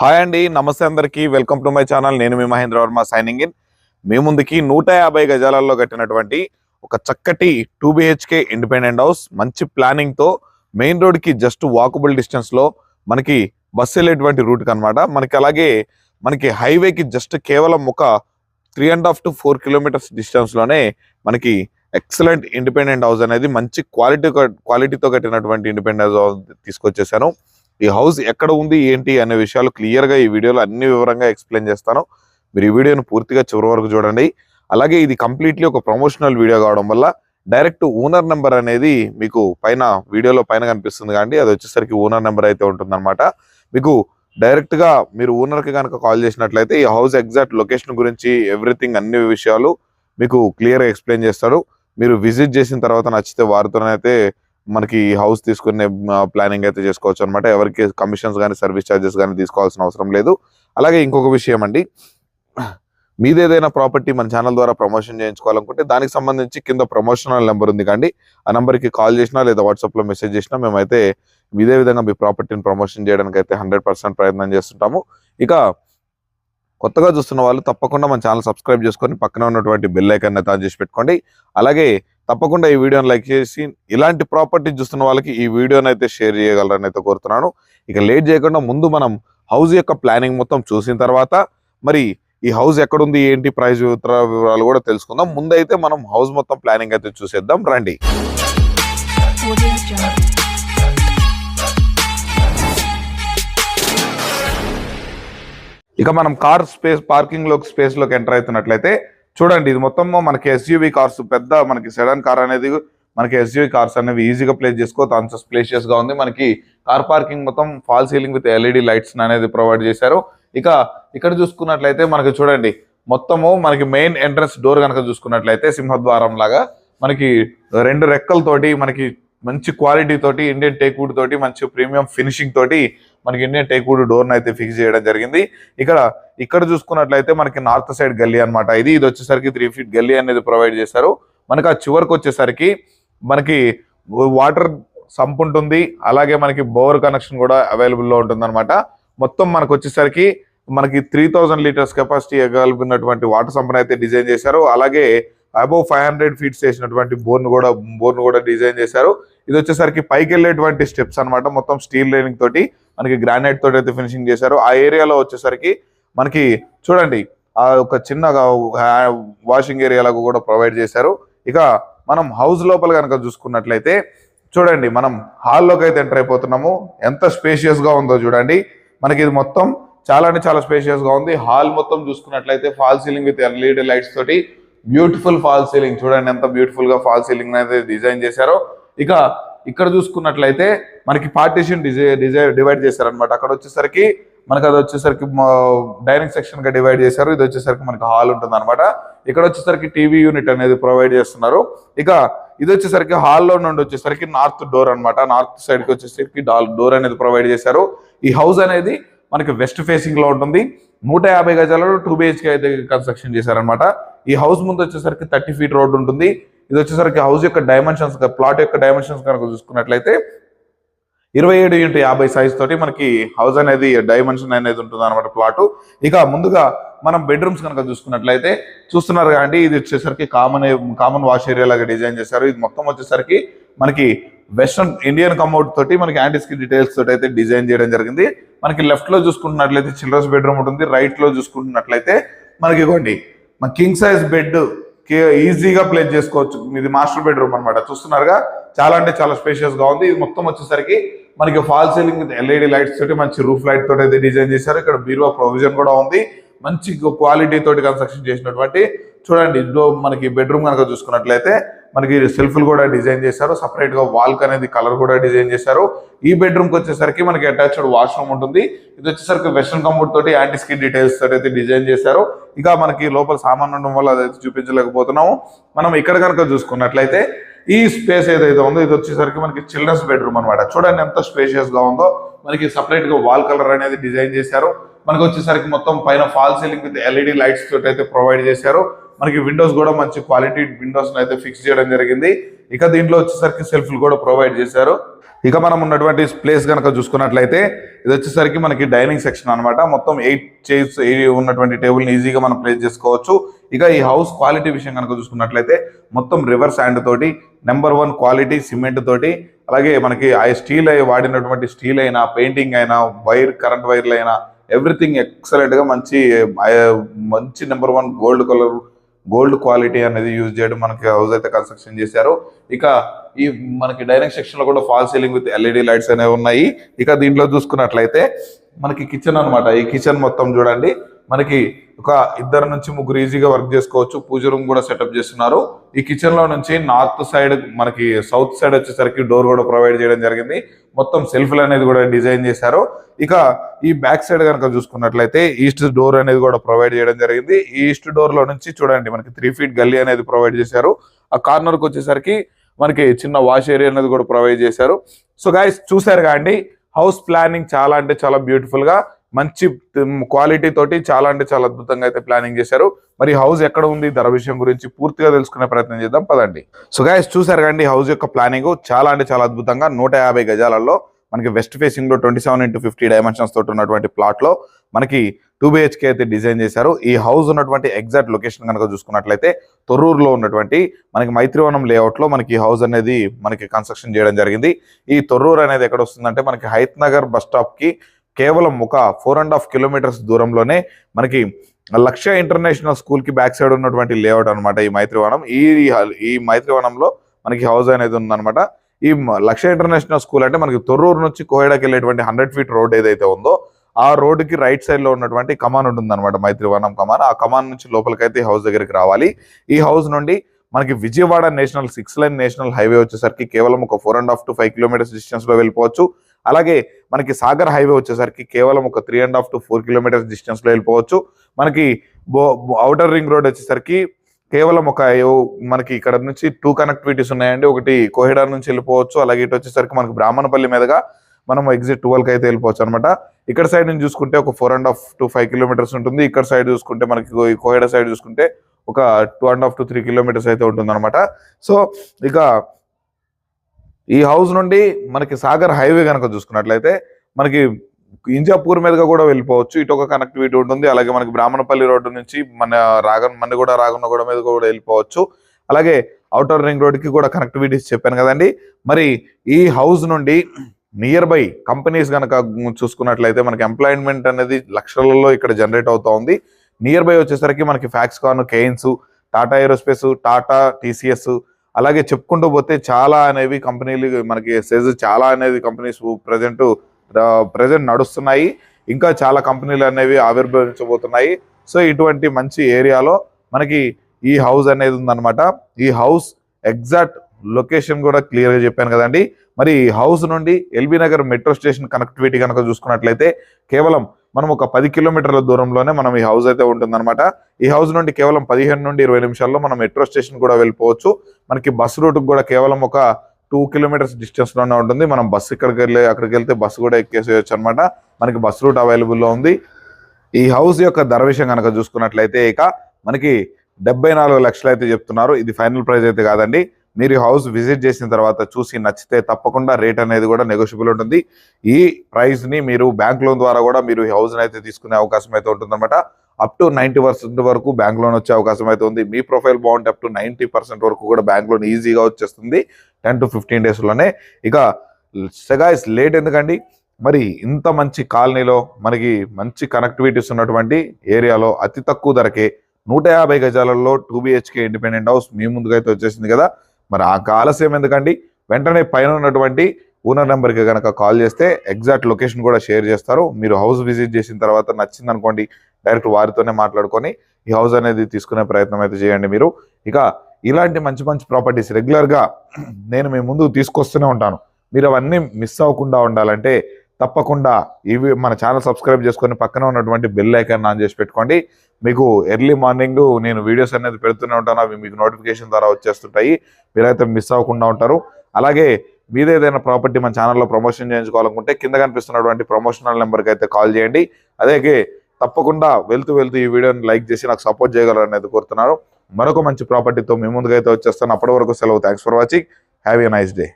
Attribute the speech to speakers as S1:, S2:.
S1: Hi అండి నమస్తే అందరికీ. Welcome to my channel. నేను మీ మహేంద్ర వర్మ సైనింగ్ ఇన్. మీ ముందుకి నూట యాభై గజాలలో కట్టినటువంటి ఒక చక్కటి టూ బిహెచ్కే ఇండిపెండెంట్ హౌస్. మంచి ప్లానింగ్తో మెయిన్ రోడ్కి జస్ట్ వాకబుల్ డిస్టెన్స్లో మనకి బస్సు వెళ్ళేటువంటి రూట్ కనమాట మనకి అలాగే మనకి హైవేకి జస్ట్ కేవలం ఒక three and half to four kilometres డిస్టెన్స్లోనే మనకి ఎక్సలెంట్ ఇండిపెండెంట్ హౌస్ అనేది మంచి క్వాలిటీ క్వాలిటీతో కట్టినటువంటి ఇండిపెండెంట్ హౌస్ తీసుకొచ్చేసాను. ఈ హౌస్ ఎక్కడ ఉంది ఏంటి అనే విషయాలు క్లియర్గా ఈ వీడియోలో అన్ని వివరంగా ఎక్స్ప్లెయిన్ చేస్తాను. మీరు ఈ వీడియోను పూర్తిగా చివరి వరకు చూడండి. అలాగే ఇది కంప్లీట్లీ ఒక ప్రమోషనల్ వీడియో కావడం వల్ల డైరెక్ట్ ఓనర్ నెంబర్ అనేది మీకు పైన వీడియోలో పైన కనిపిస్తుంది కానీ అది వచ్చేసరికి ఓనర్ నెంబర్ అయితే ఉంటుందన్నమాట. మీకు డైరెక్ట్గా మీరు ఓనర్కి కనుక కాల్ చేసినట్లయితే ఈ హౌస్ ఎగ్జాక్ట్ లొకేషన్ గురించి ఎవ్రీథింగ్ అన్ని విషయాలు మీకు క్లియర్గా ఎక్స్ప్లెయిన్ చేస్తాడు. మీరు విజిట్ చేసిన తర్వాత నచ్చితే వారితోనైతే మనకి హౌస్ తీసుకునే ప్లానింగ్ అయితే చేసుకోవచ్చు అనమాట ఎవరికి కమిషన్స్ కానీ సర్వీస్ ఛార్జెస్ కానీ తీసుకోవాల్సిన అవసరం లేదు. అలాగే ఇంకొక విషయం అండి. మీది ఏదైనా ప్రాపర్టీ మన ఛానల్ ద్వారా ప్రమోషన్ చేయించుకోవాలనుకుంటే దానికి సంబంధించి కింద ప్రమోషనల్ నెంబర్ ఉంది కానీ ఆ నెంబర్కి కాల్ చేసినా లేదా వాట్సాప్లో మెసేజ్ చేసినా మేమైతే ఇదే విధంగా మీ ప్రాపర్టీని ప్రమోషన్ చేయడానికి అయితే హండ్రెడ్ పర్సెంట్ ప్రయత్నం చేస్తుంటాము. ఇక కొత్తగా చూస్తున్న వాళ్ళు తప్పకుండా మన ఛానల్ సబ్స్క్రైబ్ చేసుకొని పక్కన ఉన్నటువంటి బెల్ ఐకాన్ అయితే ఆన్ చేసి పెట్టుకోండి. అలాగే తప్పకుండా ఈ వీడియోని లైక్ చేసి ఇలాంటి ప్రాపర్టీ చూస్తున్న వాళ్ళకి ఈ వీడియోని అయితే షేర్ చేయగలరని అయితే కోరుతున్నాను. ఇక లేట్ చేయకుండా ముందు మనం హౌస్ యొక్క ప్లానింగ్ మొత్తం చూసిన తర్వాత మరి ఈ హౌస్ ఎక్కడుంది ఏంటి ప్రైస్ వివరాలు కూడా తెలుసుకుందాం. ముందైతే మనం హౌస్ మొత్తం ప్లానింగ్ అయితే చూసేద్దాం. రండి. ఇక మనం కార్ స్పేస్ పార్కింగ్లో స్పేస్లోకి ఎంటర్ అవుతున్నట్లయితే చూడండి ఇది మొత్తం మనకి ఎస్యూవి కార్స్ పెద్ద మనకి సెడన్ కార్ అనేది మనకి ఎస్యూవి కార్స్ అనేవి ఈజీగా ప్లేస్ చేసుకోవచ్చు అంత స్పేషియస్గా ఉంది. మనకి కార్ పార్కింగ్ మొత్తం fall ceiling with LED lights అనేది ప్రొవైడ్ చేశారు. ఇక ఇక్కడ చూసుకున్నట్లయితే మనకి చూడండి మొత్తము మనకి మెయిన్ ఎంట్రన్స్ డోర్ కనుక చూసుకున్నట్లయితే సింహద్వారం లాగా మనకి రెండు రెక్కలతోటి మనకి మంచి క్వాలిటీ తోటి ఇండియన్ టేక్వుడ్ తోటి మంచి ప్రీమియం ఫినిషింగ్ తోటి మనకి ఇండియన్ టేక్వుడ్ డోర్ అయితే ఫిక్స్ చేయడం జరిగింది. ఇక్కడ ఇక్కడ చూసుకున్నట్లయితే మనకి నార్త్ సైడ్ గల్లీ అనమాట ఇది ఇది వచ్చేసరికి త్రీ ఫీట్ గల్లీ అనేది ప్రొవైడ్ చేశారు. మనకి ఆ చివరికి వచ్చేసరికి మనకి వాటర్ సంప్ ఉంటుంది. అలాగే మనకి బోర్ కనెక్షన్ కూడా అవైలబుల్లో ఉంటుంది అనమాట మొత్తం మనకు వచ్చేసరికి మనకి త్రీ థౌజండ్ లీటర్స్ కెపాసిటీ కలిగినటువంటి వాటర్ సంపని అయితే డిజైన్ చేశారు. అలాగే అబౌవ్ ఫైవ్ హండ్రెడ్ ఫీట్స్ చేసినటువంటి బోర్ను కూడా బోర్ను కూడా డిజైన్ చేశారు. ఇది వచ్చేసరికి పైకి వెళ్ళేటువంటి స్టెప్స్ అన్నమాట. మొత్తం స్టీల్ లైనింగ్ తోటి మనకి గ్రానైట్ తోటి అయితే ఫినిషింగ్ చేశారు. ఆ ఏరియాలో వచ్చేసరికి మనకి చూడండి ఆ ఒక చిన్న వాషింగ్ ఏరియాలకు కూడా ప్రొవైడ్ చేశారు. ఇక మనం హౌస్ లోపల కనుక చూసుకున్నట్లయితే చూడండి మనం హాల్లోకి అయితే ఎంటర్ అయిపోతున్నాము. ఎంత స్పేషియస్గా ఉందో చూడండి. మనకి ఇది మొత్తం చాలా అంటే చాలా స్పేషియస్గా ఉంది. హాల్ మొత్తం చూసుకున్నట్లయితే fall ceiling with LED lights తోటి బ్యూటిఫుల్ ఫాల్ సీలింగ్ చూడండి ఎంత బ్యూటిఫుల్గా ఫాల్ సీలింగ్ అయితే డిజైన్ చేశారో. ఇక ఇక్కడ చూసుకున్నట్లయితే మనకి పార్టీషన్ డిజై డిజై డివైడ్ చేశారనమాట అక్కడ వచ్చేసరికి మనకి అది వచ్చేసరికి డైనింగ్ సెక్షన్గా డివైడ్ చేశారు. ఇది వచ్చేసరికి మనకి హాల్ ఉంటుంది అనమాట ఇక్కడ వచ్చేసరికి టీవీ యూనిట్ అనేది ప్రొవైడ్ చేస్తున్నారు. ఇక ఇది వచ్చేసరికి హాల్లో నుండి వచ్చేసరికి నార్త్ డోర్ అన్నమాట. నార్త్ సైడ్కి వచ్చేసరికి డోర్ అనేది ప్రొవైడ్ చేశారు. ఈ హౌస్ అనేది మనకి వెస్ట్ ఫేసింగ్లో ఉంటుంది. నూట యాభై గజాలలో టూ బిహెచ్కే అయితే కన్స్ట్రక్షన్ చేశారనమాట ఈ హౌస్ ముందు వచ్చేసరికి థర్టీ ఫీట్ రోడ్ ఉంటుంది. ఇది వచ్చేసరికి హౌస్ యొక్క డైమెన్షన్స్ ప్లాట్ యొక్క డైమెన్షన్స్ కనుక చూసుకున్నట్లయితే ఇరవై ఏడు ఇంటూ యాభై సైజ్ తోటి మనకి హౌస్ అనేది డైమెన్షన్ అనేది ఉంటుంది అనమాట ప్లాట్. ఇక ముందుగా మనం బెడ్రూమ్స్ కనుక చూసుకున్నట్లయితే చూస్తున్నారు కానీ ఇది వచ్చేసరికి కామన్ కామన్ వాష్ ఏరియా లాగా డిజైన్ చేశారు. ఇది మొత్తం వచ్చేసరికి మనకి వెస్ట్రన్ ఇండియన్ కమౌట్ తోటి మనకి యాంటీస్కి డీటెయిల్స్ తోటి అయితే డిజైన్ చేయడం జరిగింది. మనకి లెఫ్ట్లో చూసుకుంటున్నట్లయితే చిల్డ్రన్స్ బెడ్రూమ్ ఉంటుంది. రైట్లో చూసుకుంటున్నట్లయితే మనకి ఇవ్వండి మన కింగ్ సైజ్ బెడ్ ఈజీగా ప్లేస్ చేసుకోవచ్చు. ఇది మాస్టర్ బెడ్రూమ్ అన్నమాట. చూస్తున్నారుగా? చాలా అంటే చాలా స్పేషియస్గా ఉంది. ఇది మొత్తం వచ్చేసరికి మనకి ఫాల్ సీలింగ్ ఎల్ఈడి లైట్స్ తోటి మంచి రూఫ్ లైట్ తోటి అయితే డిజైన్ చేశారు. ఇక్కడ బీరువా ప్రొవిజన్ కూడా ఉంది. మంచి క్వాలిటీ తోటి కన్స్ట్రక్షన్ చేసినటువంటి చూడండి మనకి బెడ్రూమ్ కనుక చూసుకున్నట్లయితే మనకి సెల్ఫ్లు కూడా డిజైన్ చేశారు. సపరేట్గా అనేది కలర్ కూడా డిజైన్ చేశారు. ఈ బెడ్రూమ్కి వచ్చేసరికి మనకి అటాచ్డ్ వాష్రూమ్ ఉంటుంది. ఇది వచ్చేసరికి వెస్ట్రన్ కంఫర్ట్ తోటి యాంటీ స్కిన్ డీటెయిల్స్ తోటి అయితే డిజైన్ చేశారు. ఇక మనకి లోపల సామాన్ ఉండడం వల్ల అదైతే చూపించలేకపోతున్నాము. మనం ఇక్కడ కనుక చూసుకున్నట్లయితే ఈ స్పేస్ ఏదైతే ఉందో ఇది వచ్చేసరికి మనకి చిల్డ్రన్స్ బెడ్రూమ్ అన్నమాట. చూడండి ఎంత స్పేషియస్గా ఉందో. మనకి సపరేట్గా వాల్ కలర్ అనేది డిజైన్ చేశారు. మనకి వచ్చేసరికి మొత్తం పైన fall ceiling with LED lights తోటి అయితే ప్రొవైడ్ చేశారు. మనకి విండోస్ కూడా మంచి క్వాలిటీ విండోస్ అయితే ఫిక్స్ చేయడం జరిగింది. ఇక దీంట్లో వచ్చేసరికి సెల్ఫ్లు కూడా ప్రొవైడ్ చేశారు. ఇక మనం ఉన్నటువంటి ప్లేస్ కనుక చూసుకున్నట్లయితే ఇది వచ్చేసరికి మనకి డైనింగ్ సెక్షన్ అన్నమాట. మొత్తం ఎయిట్ చైర్స్ ఉన్నటువంటి టేబుల్ ఈజీగా మనం ప్లేస్ చేసుకోవచ్చు. ఇక ఈ హౌస్ క్వాలిటీ విషయం కనుక చూసుకున్నట్లయితే మొత్తం రివర్స్ హ్యాండ్ తోటి నెంబర్ వన్ క్వాలిటీ సిమెంట్ తోటి అలాగే మనకి ఆ స్టీల్ అయి వాడినటువంటి స్టీల్ అయినా పెయింటింగ్ అయినా వైర్ కరెంట్ వైర్లు అయినా ఎవ్రీథింగ్ ఎక్సలెంట్గా మంచి మంచి number one gold colour gold quality అనేది యూజ్ చేయడం మనకి హౌస్ అయితే కన్స్ట్రక్షన్ చేశారు. ఇక ఈ మనకి డైనింగ్ సెక్షన్లో కూడా fall ceiling with LED lights అనేవి ఉన్నాయి. ఇక దీంట్లో చూసుకున్నట్లయితే మనకి కిచెన్ అన్నమాట. ఈ కిచెన్ మొత్తం చూడండి. మనకి ఒక ఇద్దరు నుంచి ముగ్గురు ఈజీగా వర్క్ చేసుకోవచ్చు. పూజ రూమ్ కూడా సెటప్ చేస్తున్నారు. ఈ కిచెన్లో నుంచి నార్త్ సైడ్ మనకి సౌత్ సైడ్ వచ్చేసరికి డోర్ కూడా ప్రొవైడ్ చేయడం జరిగింది. మొత్తం సెల్ఫ్లు అనేది కూడా డిజైన్ చేశారు. ఇక ఈ బ్యాక్ సైడ్ కనుక చూసుకున్నట్లయితే ఈస్ట్ డోర్ అనేది కూడా ప్రొవైడ్ చేయడం జరిగింది. ఈస్ట్ డోర్లో నుంచి చూడండి మనకి త్రీ ఫీట్ గల్లీ అనేది ప్రొవైడ్ చేశారు. ఆ కార్నర్కి వచ్చేసరికి మనకి చిన్న వాష్ ఏరియా అనేది కూడా ప్రొవైడ్ చేశారు. సో గాయస్ చూసారు కాండి హౌస్ ప్లానింగ్ చాలా అంటే చాలా బ్యూటిఫుల్గా మంచి క్వాలిటీ తోటి చాలా అంటే చాలా అద్భుతంగా అయితే ప్లానింగ్ చేశారు. మరి హౌస్ ఎక్కడ ఉంది? ధర విషయం గురించి పూర్తిగా తెలుసుకునే ప్రయత్నం చేద్దాం. పదండి. సో గాయస్ చూసారు కండి హౌస్ యొక్క ప్లానింగ్ చాలా అంటే చాలా అద్భుతంగా నూట యాభై గజాలలో మనకి వెస్ట్ ఫేసింగ్లో twenty seven into fifty dimensions తోటి ఉన్నటువంటి ప్లాట్లో మనకి టూ బిహెచ్కే అయితే డిజైన్ చేశారు. ఈ హౌస్ ఉన్నటువంటి ఎగ్జాక్ట్ లొకేషన్ కనుక చూసుకున్నట్లయితే తొర్రూరులో ఉన్నటువంటి మనకి మైత్రివనం లేఅవుట్లో మనకి ఈ హౌస్ అనేది మనకి కన్స్ట్రక్షన్ చేయడం జరిగింది. ఈ తొర్రూరు అనేది ఎక్కడ వస్తుందంటే మనకి హైత్ నగర్ బస్ స్టాప్కి కేవలం ఒక ఫోర్ అండ్ హాఫ్ కిలోమీటర్స్ దూరంలోనే మనకి లక్ష్య ఇంటర్నేషనల్ స్కూల్కి బ్యాక్ సైడ్ ఉన్నటువంటి లేఅవుట్ అనమాట ఈ మైత్రివనం ఈ ఈ మైత్రివనంలో మనకి హౌస్ అనేది ఉందన్నమాట. ఈ లక్ష్య ఇంటర్నేషనల్ స్కూల్ అంటే మనకి తొర్రూరు నుంచి కోహెడాకి వెళ్ళేటువంటి హండ్రెడ్ ఫీట్ రోడ్ ఏదైతే ఉందో ఆ రోడ్డుకి రైట్ సైడ్లో ఉన్నటువంటి కమాన్ ఉంటుంది అనమాట మైత్రివనం కమాన్. ఆ కమాన్ నుంచి లోపలికైతే ఈ హౌస్ దగ్గరికి రావాలి. ఈ హౌస్ నుండి మనకి Vijayawada national six line national highway వచ్చేసరికి కేవలం ఒక four and half to five kilometres డిస్టెన్స్లో వెళ్ళిపోవచ్చు. అలాగే మనకి సాగర్ హైవే వచ్చేసరికి కేవలం ఒక three and half to four kilometres డిస్టెన్స్లో వెళ్ళిపోవచ్చు. మనకి అవుటర్ రింగ్ రోడ్ వచ్చేసరికి కేవలం ఒక మనకి ఇక్కడ నుంచి టూ కనెక్టివిటీస్ ఉన్నాయండి. ఒకటి కోహిడార్ నుంచి వెళ్ళిపోవచ్చు. అలాగే ఇటు వచ్చేసరికి మనకి బ్రాహ్మణపల్లి మీదుగా మనం ఎగ్జిట్ ట్వెల్వ్కి అయితే వెళ్ళిపోవచ్చు అనమాట ఇక్కడ సైడ్ నుంచి చూసుకుంటే ఒక four and half to five kilometres ఉంటుంది. ఇక్కడ సైడ్ చూసుకుంటే మనకి కోహిడా సైడ్ చూసుకుంటే ఒక two and half to three kilometres అయితే ఉంటుంది అనమాట సో ఇక ఈ హౌస్ నుండి మనకి సాగర్ హైవే కనుక చూసుకున్నట్లయితే మనకి ఇంజాపూర్ మీదుగా కూడా వెళ్ళిపోవచ్చు. ఇటు ఒక కనెక్టివిటీ ఉంటుంది. అలాగే మనకి బ్రాహ్మణపల్లి రోడ్డు నుంచి మన రాగన్ మన కూడా రాగన్న మీద కూడా వెళ్ళిపోవచ్చు. అలాగే అవుటర్ రింగ్ రోడ్కి కూడా కనెక్టివిటీస్ చెప్పాను కదండి. మరి ఈ హౌస్ నుండి నియర్ బై కంపెనీస్ కనుక చూసుకున్నట్లయితే మనకి ఎంప్లాయ్మెంట్ అనేది లక్షలలో ఇక్కడ జనరేట్ అవుతా ఉంది. నియర్ బై వచ్చేసరికి మనకి Foxconn Kaynes Tata aerospace Tata TCS అలాగే చెప్పుకుంటూ పోతే చాలా అనేవి కంపెనీలు మనకి సెజ్ చాలా అనేది కంపెనీస్ ప్రజెంట్ ప్రజెంట్ నడుస్తున్నాయి. ఇంకా చాలా కంపెనీలు అనేవి ఆవిర్భవించబోతున్నాయి. సో ఇటువంటి మంచి ఏరియాలో మనకి ఈ హౌస్ అనేది ఉందన్నమాట. ఈ హౌస్ ఎగ్జాక్ట్ లొకేషన్ కూడా క్లియర్గా చెప్పాను కదండి. మరి ఈ హౌస్ నుండి LB Nagar metro station connectivity కనుక చూసుకున్నట్లయితే కేవలం మనం ఒక పది కిలోమీటర్ల దూరంలోనే మనం ఈ హౌస్ అయితే ఉంటుందన్నమాట. ఈ హౌస్ నుండి కేవలం పదిహేను నుండి ఇరవై నిమిషాల్లో మనం మెట్రో స్టేషన్ కూడా వెళ్ళిపోవచ్చు. మనకి బస్సు రూట్ కూడా కేవలం ఒక టూ కిలోమీటర్స్ డిస్టెన్స్లోనే ఉంటుంది. మనం బస్సు ఇక్కడికి వెళ్ళి అక్కడికి వెళ్తే బస్సు కూడా ఎక్కేసేయచ్చు అనమాట మనకి బస్సు రూట్ అవైలబుల్లో ఉంది. ఈ హౌస్ యొక్క ధర విషయం కనుక చూసుకున్నట్లయితే ఇక మనకి డెబ్బై నాలుగు లక్షలు అయితే చెప్తున్నారు. ఇది ఫైనల్ ప్రైస్ అయితే కాదండి. మీరు హౌస్ విజిట్ చేసిన తర్వాత చూసి నచ్చితే తప్పకుండా రేట్ అనేది కూడా నెగోషియబుల్ ఉంటుంది. ఈ ప్రైస్ని మీరు బ్యాంక్ లోన్ ద్వారా కూడా మీరు ఈ అయితే తీసుకునే అవకాశం అయితే ఉంటుందన్నమాట. అప్ టు నైన్టీ పర్సెంట్ వరకు బ్యాంక్ లోన్ వచ్చే అవకాశం అయితే ఉంది. మీ ప్రొఫైల్ బాగుంటే అప్ టు నైన్టీ పర్సెంట్ వరకు కూడా బ్యాంక్ లోన్ ఈజీగా వచ్చేస్తుంది. టెన్ టు ఫిఫ్టీన్ డేస్లోనే ఇక సెగాయిస్ లేట్ ఎందుకండి? మరి ఇంత మంచి కాలనీలో మనకి మంచి కనెక్టివిటీస్ ఉన్నటువంటి ఏరియాలో అతి తక్కువ ధరకే నూట యాభై గజాలలో టూ బిహెచ్కే ఇండిపెండెంట్ హౌస్ మీ ముందుగా అయితే వచ్చేసింది కదా. మరి ఆ ఆలస్యం ఎందుకండి? వెంటనే పైన ఉన్నటువంటి ఓనర్ నెంబర్కి కనుక కాల్ చేస్తే ఎగ్జాక్ట్ లొకేషన్ కూడా షేర్ చేస్తారు. మీరు హౌస్ విజిట్ చేసిన తర్వాత నచ్చింది అనుకోండి డైరెక్ట్ వారితోనే మాట్లాడుకొని ఈ హౌస్ అనేది తీసుకునే ప్రయత్నం అయితే చేయండి మీరు. ఇక ఇలాంటి మంచి మంచి ప్రాపర్టీస్ రెగ్యులర్గా నేను మీ ముందుకు తీసుకొస్తూనే ఉంటాను. మీరు అవన్నీ మిస్ అవ్వకుండా ఉండాలంటే తప్పకుండా ఇవి మన ఛానల్ సబ్స్క్రైబ్ చేసుకొని పక్కన ఉన్నటువంటి బెల్ ఐకాన్ ఆన్ చేసి పెట్టుకోండి. మీకు ఎర్లీ మార్నింగ్ నేను వీడియోస్ అనేది పెడుతూనే ఉంటాను. అవి మీకు నోటిఫికేషన్ ద్వారా వచ్చేస్తుంటాయి. మీరైతే మిస్ అవ్వకుండా ఉంటారు. అలాగే మీద ఏదైనా ప్రాపర్టీ మన ఛానల్లో ప్రమోషన్ చేయించుకోవాలనుకుంటే కింద కనిపిస్తున్నటువంటి ప్రమోషనల్ నెంబర్కి అయితే కాల్ చేయండి. అలాగే తప్పకుండా వెళ్తూ వెళ్తూ ఈ వీడియోని లైక్ చేసి నాకు సపోర్ట్ చేయగలరు అనేది కోరుతున్నారు మరొక మంచి ప్రాపర్టీతో మీ ముందుకైతే వచ్చేస్తాను. అప్పటి వరకు సెలవు. Thanks for watching have a nice day